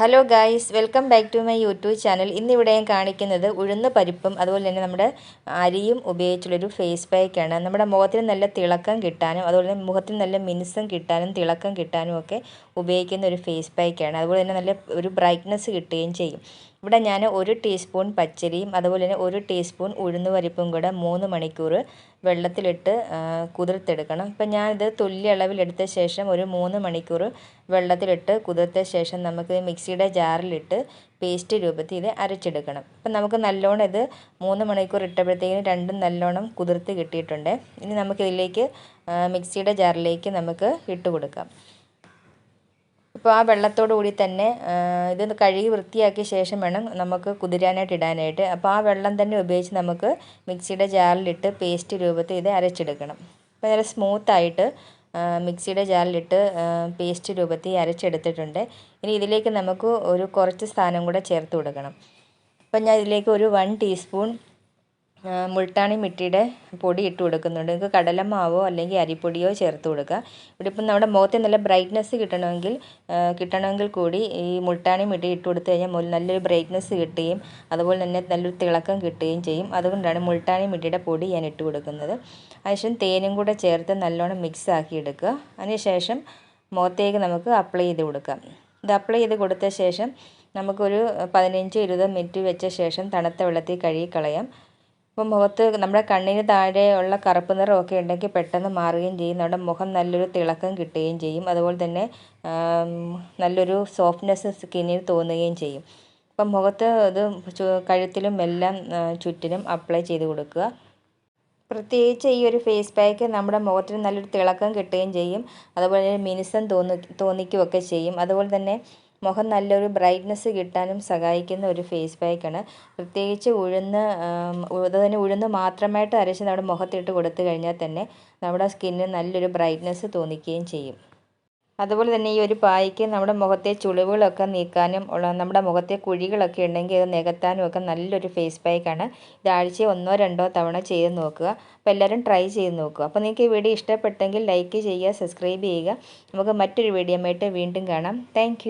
Hello guys welcome back to my YouTube channel ഇന്നിവിടെ ഞാൻ കാണിക്കുന്നത് ഉഴുന്ന് പരിപ്പും അതുപോലെ തന്നെ നമ്മുടെ അരിയും ഉപയോഗിച്ചുള്ളൊരു ഫേസ് പാക്കാണ് നമ്മുടെ മുഖത്തിന് നല്ല തിളക്കം കിട്ടാനും അതുപോലെ തന്നെ മുഖത്തിന് നല്ല മിനുസം കിട്ടാനും തിളക്കം കിട്ടാനും ഒക്കെ ഉപയോഗിക്കുന്ന ഒരു ഫേസ് പാക്കാണ് അതുപോലെ തന്നെ നല്ല ഒരു ബ്രൈറ്റ്നസ് കിട്ടുകയും ചെയ്യും. ഇവിടെ ഞാൻ ഒരു ടീസ്പൂൺ പച്ചരിയും അതുപോലെ തന്നെ ഒരു ടീസ്പൂൺ ഉഴുന്ന് പരിപ്പും കൂടെ മൂന്ന് മണിക്കൂർ വെള്ളത്തിലിട്ട് കുതിർത്തെടുക്കണം. ഇപ്പം ഞാനിത് തുല്യ അളവിലെടുത്ത ശേഷം ഒരു മൂന്ന് മണിക്കൂർ വെള്ളത്തിലിട്ട് കുതിർത്ത ശേഷം നമുക്ക് മിക്സിയുടെ ജാറിലിട്ട് പേസ്റ്റ് രൂപത്തിൽ ഇത് അരച്ചെടുക്കണം. അപ്പം നമുക്ക് നല്ലോണം ഇത് മൂന്ന് മണിക്കൂർ ഇട്ടപ്പോഴത്തേക്കും രണ്ടും നല്ലോണം കുതിർത്ത് കിട്ടിയിട്ടുണ്ട്. ഇനി നമുക്കിതിലേക്ക് മിക്സിയുടെ ജാറിലേക്ക് നമുക്ക് ഇട്ട് കൊടുക്കാം. ഇപ്പോൾ ആ വെള്ളത്തോടു കൂടി തന്നെ ഇത് കഴുകി വൃത്തിയാക്കിയ ശേഷം വേണം നമുക്ക് കുതിരാനായിട്ട് ഇടാനായിട്ട്. അപ്പോൾ ആ വെള്ളം തന്നെ ഉപയോഗിച്ച് നമുക്ക് മിക്സിയുടെ ജാറിലിട്ട് പേസ്റ്റ് രൂപത്തിൽ ഇത് അരച്ചെടുക്കണം. അപ്പോൾ നല്ല സ്മൂത്തായിട്ട് മിക്സിയുടെ ജാറിലിട്ട് പേസ്റ്റ് രൂപത്തിൽ അരച്ചെടുത്തിട്ടുണ്ട്. ഇനി ഇതിലേക്ക് നമുക്ക് ഒരു കുറച്ച് സാധനം കൂടെ ചേർത്ത് കൊടുക്കണം. അപ്പോൾ ഞാൻ ഇതിലേക്ക് ഒരു വൺ ടീസ്പൂൺ മുൾട്ടാണി മിട്ടിയുടെ പൊടി ഇട്ട് കൊടുക്കുന്നുണ്ട്. നിങ്ങൾക്ക് കടലമാവോ അല്ലെങ്കിൽ അരിപ്പൊടിയോ ചേർത്ത് കൊടുക്കുക. ഇവിടെ ഇപ്പം നമ്മുടെ മുഖത്ത് നല്ല ബ്രൈറ്റ്നസ് കിട്ടണമെങ്കിൽ കിട്ടണമെങ്കിൽ കൂടി ഈ മുൾട്ടാണി മിട്ടി ഇട്ട് കൊടുത്തു കഴിഞ്ഞാൽ നല്ലൊരു ബ്രൈറ്റ്നസ് കിട്ടുകയും അതുപോലെ തന്നെ നല്ലൊരു തിളക്കം കിട്ടുകയും ചെയ്യും. അതുകൊണ്ടാണ് മുൾട്ടാണി മിട്ടിയുടെ പൊടി ഞാൻ ഇട്ട് കൊടുക്കുന്നത്. അതിനുശേഷം തേനും കൂടെ ചേർത്ത് നല്ലോണം മിക്സ് ആക്കി എടുക്കുക. അതിനുശേഷം മുഖത്തേക്ക് നമുക്ക് അപ്ലൈ ചെയ്ത് കൊടുക്കാം. ഇത് അപ്ലൈ ചെയ്ത് കൊടുത്ത ശേഷം നമുക്കൊരു പതിനഞ്ച് ഇരുപത് മിനിറ്റ് വെച്ച ശേഷം തണുത്ത വെള്ളത്തിൽ കഴുകി കളയാം. അപ്പോൾ മുഖത്ത് നമ്മുടെ കണ്ണിന് താഴെയുള്ള കറുപ്പ് നിറമൊക്കെ ഉണ്ടെങ്കിൽ പെട്ടെന്ന് മാറുകയും ചെയ്യും. നമ്മുടെ മുഖം നല്ലൊരു തിളക്കം കിട്ടുകയും ചെയ്യും. അതുപോലെ തന്നെ നല്ലൊരു സോഫ്റ്റ്നെസ് സ്കിന്നിൽ തോന്നുകയും ചെയ്യും. അപ്പം മുഖത്ത് ഇത് കഴുത്തിലും എല്ലാം ചുറ്റിനും അപ്ലൈ ചെയ്ത് കൊടുക്കുക. പ്രത്യേകിച്ച് ഈ ഒരു ഫേസ് പാക്ക് നമ്മുടെ മുഖത്തിന് നല്ലൊരു തിളക്കം കിട്ടുകയും ചെയ്യും. അതുപോലെ മിനുസം തോന്നി തോന്നിക്കുകയൊക്കെ ചെയ്യും. അതുപോലെ തന്നെ മുഖം നല്ലൊരു ബ്രൈറ്റ്നസ് കിട്ടാനും സഹായിക്കുന്ന ഒരു ഫേസ് പാക്കാണ്. പ്രത്യേകിച്ച് ഉഴുന്ന് തന്നെ ഉഴുന്ന് മാത്രമായിട്ട് അരച്ച് നമ്മുടെ മുഖത്തിട്ട് കൊടുത്തു കഴിഞ്ഞാൽ തന്നെ നമ്മുടെ സ്കിന്നിന് നല്ലൊരു ബ്രൈറ്റ്നസ് തോന്നിക്കുകയും ചെയ്യും. അതുപോലെ തന്നെ ഈ ഒരു പായ്ക്ക് നമ്മുടെ മുഖത്തെ ചുളിവുകളൊക്കെ നീക്കാനും ഉള്ള നമ്മുടെ മുഖത്തെ കുഴികളൊക്കെ ഉണ്ടെങ്കിൽ അത് നികത്താനും ഒക്കെ നല്ലൊരു ഫേസ് പാക്കാണ്. ഇത് ആഴ്ചയിൽ ഒന്നോ രണ്ടോ തവണ ചെയ്ത് നോക്കുക. അപ്പോൾ എല്ലാവരും ട്രൈ ചെയ്ത് നോക്കുക. അപ്പോൾ നിങ്ങൾക്ക് ഈ വീഡിയോ ഇഷ്ടപ്പെട്ടെങ്കിൽ ലൈക്ക് ചെയ്യുക സബ്സ്ക്രൈബ് ചെയ്യുക. നമുക്ക് മറ്റൊരു വീഡിയോ വീണ്ടും കാണാം. താങ്ക്